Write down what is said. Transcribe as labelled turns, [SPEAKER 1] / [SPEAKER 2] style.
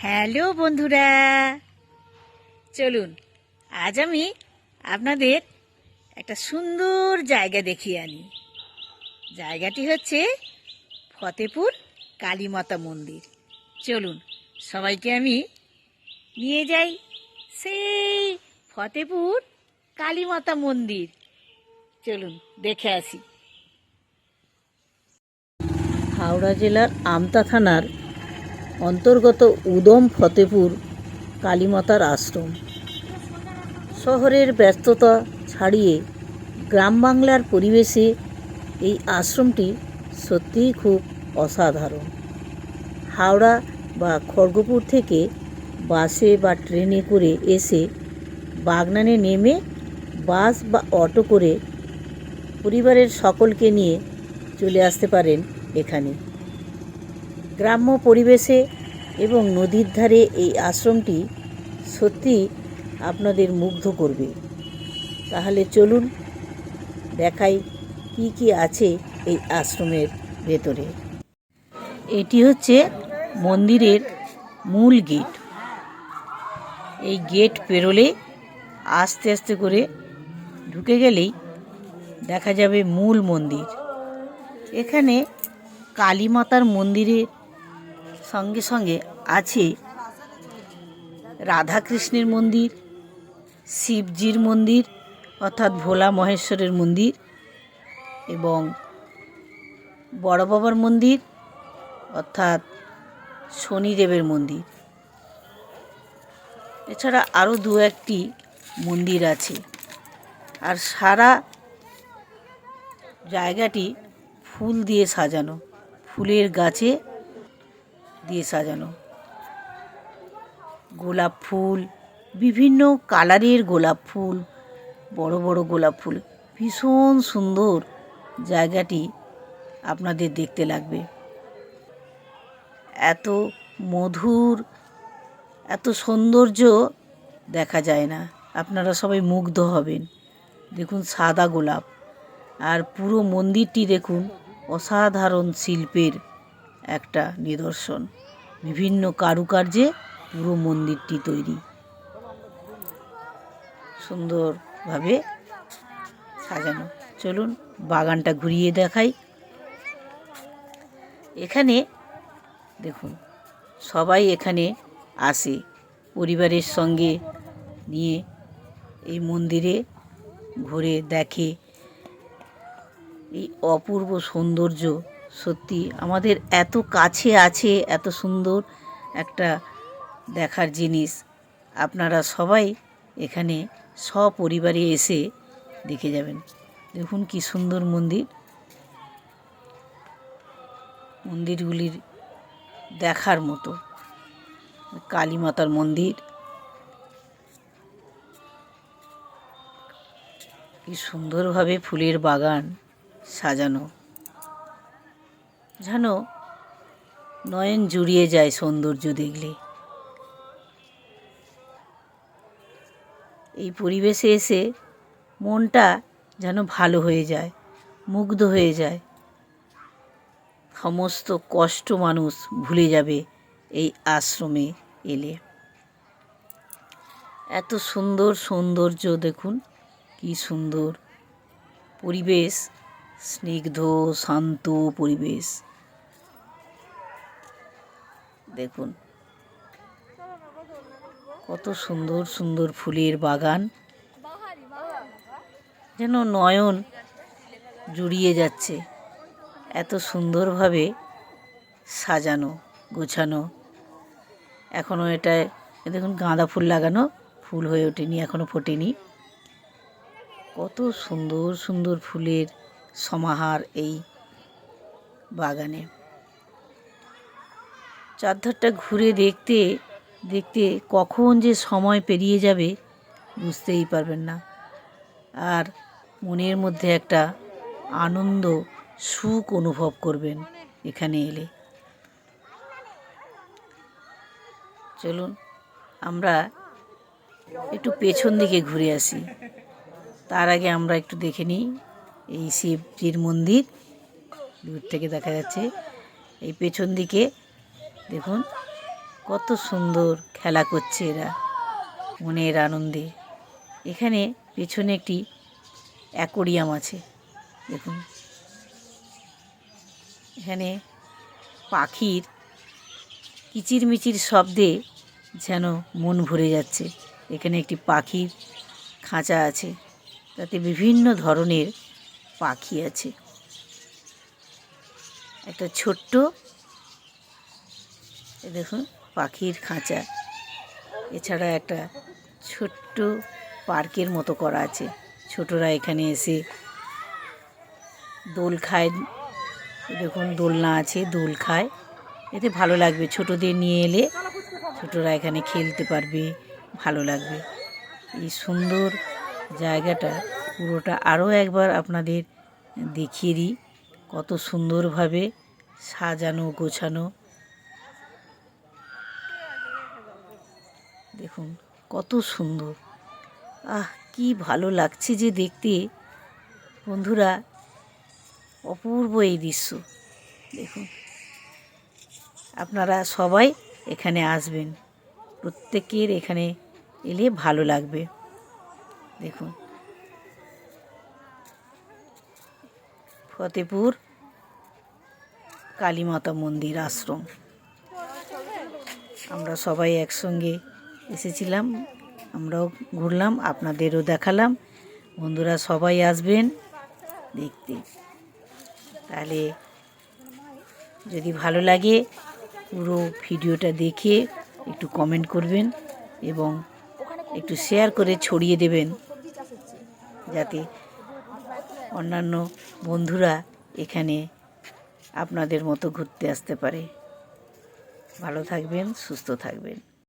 [SPEAKER 1] Hello বন্ধুরা। চলুন, আজ আমি আপনাদের একটা সুন্দর জায়গা দেখিয়ে আনি। জায়গাটি হচ্ছে ফতেপুর কালীমাতা মন্দির। চলুন, সবাইকে আমি নিয়ে যাই সেই ফতেপুর কালীমাতা মন্দির। চলুন, দেখে আসি।
[SPEAKER 2] হাওড়া জেলার আমতা থানার অন্তর্গত উদম ফতেপুর কালীমাতার আশ্রম শহরের ব্যস্ততা ছাড়িয়ে গ্রাম বাংলার পরিবেশে এই আশ্রমটি সত্যিই খুব অসাধারণ। হাওড়া বা খড়গপুর থেকে বাসে বা ট্রেনে করে এসে বাগনানে নেমে বাস বা অটো করে পরিবারের সকলকে নিয়ে চলে আসতে পারেন এখানে। গ্রাম্য পরিবেশে এবং নদীর ধারে এই আশ্রমটি সত্যি আপনাদের মুগ্ধ করবে। তাহলে চলুন দেখাই কি কি আছে এই আশ্রমের ভেতরে। এটি হচ্ছে মন্দিরের মূল গেট। এই গেট পেরোলে আস্তে আস্তে করে ঢুকে গেলেই দেখা যাবে মূল মন্দির। এখানে কালী মাতার মন্দিরের সঙ্গে সঙ্গে আছে রাধাকৃষ্ণের মন্দির, শিবজির মন্দির, অর্থাৎ ভোলা মহেশ্বরের মন্দির এবং বড় বাবার মন্দির, অর্থাৎ শনিদেবের মন্দির। এছাড়া আরও দু একটি মন্দির আছে। আর সারা জায়গাটি ফুল দিয়ে সাজানো। ফুলের গাছে দিয়ে সাজানো। গোলাপ ফুল, বিভিন্ন কালারের গোলাপ ফুল, বড় বড় গোলাপ ফুল, ভীষণ সুন্দর জায়গাটি আপনাদের দেখতে লাগবে। এত মধুর, এত সৌন্দর্য দেখা যায় না। আপনারা সবাই মুগ্ধ হবেন। দেখুন সাদা গোলাপ। আর পুরো মন্দিরটি দেখুন, অসাধারণ শিল্পের একটা নিদর্শন। বিভিন্ন কারুকার্যে পুরো মন্দিরটি তৈরি। সুন্দরভাবে সাজানো। চলুন বাগানটা ঘুরিয়ে দেখাই। এখানে দেখুন, সবাই এখানে আসে। পরিবারের সঙ্গে নিয়ে এই মন্দিরে ঘুরে দেখে। এই অপূর্ব সৌন্দর্য সত্যি, আমাদের এত কাছে আছে, এত সুন্দর একটা দেখার জিনিস। আপনারা সবাই এখানে সপরিবারে এসে দেখে যাবেন। দেখুন কি সুন্দর মন্দির। মন্দিরগুলির দেখার মতো। কালী মাতার মন্দির। কি সুন্দরভাবে ফুলের বাগান সাজানো। যেন নয়ন জুড়িয়ে যায় সৌন্দর্য দেখলে। এই পরিবেশে এসে মনটা যেন ভালো হয়ে যায়, মুগ্ধ হয়ে যায়। সমস্ত কষ্ট মানুষ ভুলে যাবে এই আশ্রমে এলে। এত সুন্দর সৌন্দর্য দেখুন, কি সুন্দর। পরিবেশ, স্নিগ্ধ, শান্ত পরিবেশ। দেখুন। কত সুন্দর সুন্দর ফুলের বাগান। যেন নয়ন জুড়িয়ে যাচ্ছে। এত সুন্দরভাবে সাজানো, গোছানো। এখনও এটা, এ দেখুন গাঁদা ফুল লাগানো, ফুল হয়ে ওঠেনি এখনও ফোটেনি। কত সুন্দর সুন্দর ফুলের সমাহার এই বাগানে। চারধারটা ঘুরে দেখতে দেখতে কখন যে সময় পেরিয়ে যাবে বুঝতেই পারবেন না। আর মনের মধ্যে একটা আনন্দ, সুখ অনুভব করবেন এখানে এলে। চলুন, আমরা একটু পেছন দিকে ঘুরে আসি। তার আগে আমরা একটু দেখে নিই এই শিবজির মন্দির। দূর থেকে দেখা যাচ্ছে, এই পেছন দিকে দেখুন, কত সুন্দর খেলা করছে এরা, মনের আনন্দে। এখানে পেছনে একটি অ্যাকোরিয়াম আছে, দেখুন। এখানে পাখির কিচিরমিচির শব্দে যেন মন ভরে যাচ্ছে। এখানে একটি পাখির খাঁচা আছে, তাতে বিভিন্ন ধরনের পাখি আছে। একটা ছোট্ট এ দেখুন, পাখির খাঁচা। এছাড়া একটা ছোট্ট পার্কের মতো করা আছে। ছোটরা এখানে এসে দোল খায়। দেখুন, দোলনা আছে, দোল খায়। এতে ভালো লাগবে। ছোটদের নিয়ে এলে ছোটরা এখানে খেলতে পারবে, ভালো লাগবে। এই সুন্দর জায়গাটা পুরোটা আরও একবার আপনাদের দেখিয়ে দিই। কত সুন্দরভাবে সাজানো, গোছানো দেখুন, কত সুন্দর। আহ, কি ভালো লাগছে যে দেখতে। বন্ধুরা, অপূর্ব এই দৃশ্য। দেখুন, আপনারা সবাই এখানে আসবেন। প্রত্যেকের এখানে এলে ভালো লাগবে। দেখুন, ফতেপুর কালীমাতা মন্দির আশ্রম। আমরা সবাই একসঙ্গে এসেছিলাম, আমরাও ঘুরলাম, আপনাদেরও দেখালাম। বন্ধুরা সবাই আসবেন দেখতে। তাহলে যদি ভালো লাগে, পুরো ভিডিওটা দেখে একটু কমেন্ট করবেন এবং একটু শেয়ার করে ছড়িয়ে দেবেন, যাতে অন্যান্য বন্ধুরা এখানে আপনাদের মতো ঘুরতে আসতে পারে। ভালো থাকবেন, সুস্থ থাকবেন।